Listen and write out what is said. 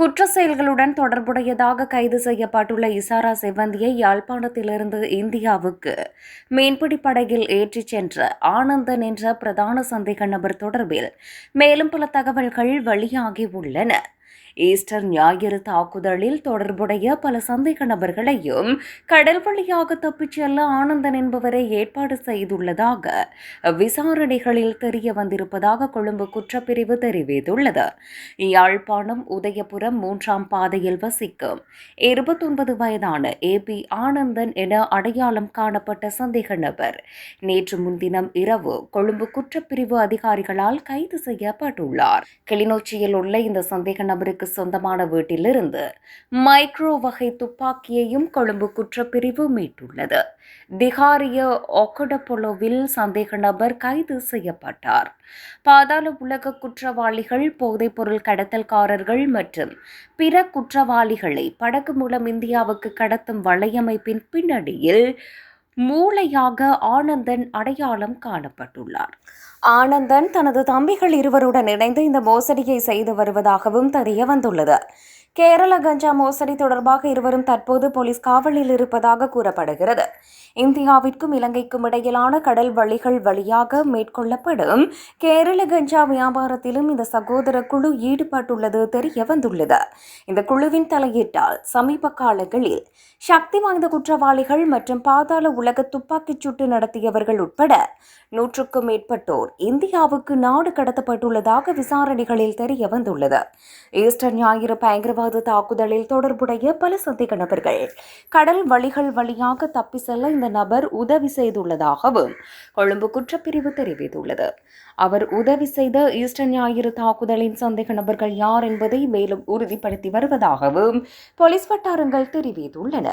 குற்ற செயல்களுடன் தொடர்புடையதாக கைது செய்யப்பட்டுள்ள இசாரா செவ்வந்தியை யாழ்ப்பாணத்திலிருந்து இந்தியாவுக்கு மீன்பிடி படகில் ஏற்றிச் சென்ற ஆனந்தன் என்ற பிரதான சந்தேக நபர் தொடர்பில் மேலும் பல தகவல்கள் வெளியாகியுள்ளன ஈஸ்டர் ஞாயிறு தாக்குதலில் தொடர்புடைய பல சந்தேக நபர்களையும் கடல் வழியாக தப்பிச் செல்ல ஆனந்தன் என்பவரை ஏற்பாடு செய்துள்ளதாக விசாரணைகளில் தெரிய வந்திருப்பதாக கொழும்பு குற்றப்பிரிவு தெரிவித்துள்ளது. யாழ்ப்பாணம் உதயபுரம் மூன்றாம் பாதையில் வசிக்கும் இருபத்தொன்பது வயதான ஏ பி ஆனந்தன் என அடையாளம் காணப்பட்ட சந்தேக நபர் நேற்று முன்தினம் இரவு கொழும்பு குற்றப்பிரிவு அதிகாரிகளால் கைது செய்யப்பட்டுள்ளார். கிளிநொச்சியில் உள்ள இந்த சந்தேக நபருக்கு சொந்தமான வீட்டிலிருந்து மைக்ரோ வகை துப்பாக்கியையும் கொழும்பு குற்றப்பிரிவு மீட்டுள்ளது. திகாரிய ஒக்கடபொலோவில் சந்தேக நபர் கைது செய்யப்பட்டார். பாதாள உலக குற்றவாளிகள் போதைப்பொருள் கடத்தல்காரர்கள் மற்றும் பிற குற்றவாளிகளை படகு மூலம் இந்தியாவுக்கு கடத்தும் வலையமைப்பின் பின்னணியில் மூளையாக ஆனந்தன் அடையாளம் காணப்பட்டுள்ளார். ஆனந்தன் தனது தம்பிகள் இருவருடன் இணைந்து இந்த மோசடியை செய்து வருவதாகவும் தெரிய வந்துள்ளது. கேரள கஞ்சா மோசடி தொடர்பாக இருவரும் தற்போது போலீஸ் காவலில் இருப்பதாக கூறப்படுகிறது. இந்தியாவிற்கும் இலங்கைக்கும் இடையிலான கடல் வழிகள் வழியாக மேற்கொள்ளப்படும் கேரள கஞ்சா வியாபாரத்திலும் இந்த சகோதர குழு ஈடுபட்டுள்ளது தெரிய வந்துள்ளது. இந்த குழுவின் தலையீட்டால் சமீப காலங்களில் சக்தி வாய்ந்த குற்றவாளிகள் மற்றும் பாதாள உலக துப்பாக்கிச் சூட்டு நடத்தியவர்கள் உட்பட நூற்றுக்கும் மேற்பட்டோர் இந்தியாவுக்கு நாடு கடத்தப்பட்டுள்ளதாக விசாரணைகளில் தெரிய வந்துள்ளது. ஈஸ்டர் ஞாயிறு பயங்கரவாத தாக்குதலில் தொடர்புடைய பல சந்தேக நபர்கள். கடல் வழிகள் வழியாக தப்பி செல்ல இந்த நபர் உதவி செய்துள்ளதாகவும் கொழும்பு குற்றப்பிரிவு தெரிவித்துள்ளது. அவர் உதவி செய்த ஈஸ்டர் ஞாயிறு தாக்குதலின் சந்தேக நபர்கள் யார் என்பதை மேலும் உறுதிப்படுத்தி வருவதாகவும் போலீஸ் வட்டாரங்கள் தெரிவித்துள்ளன.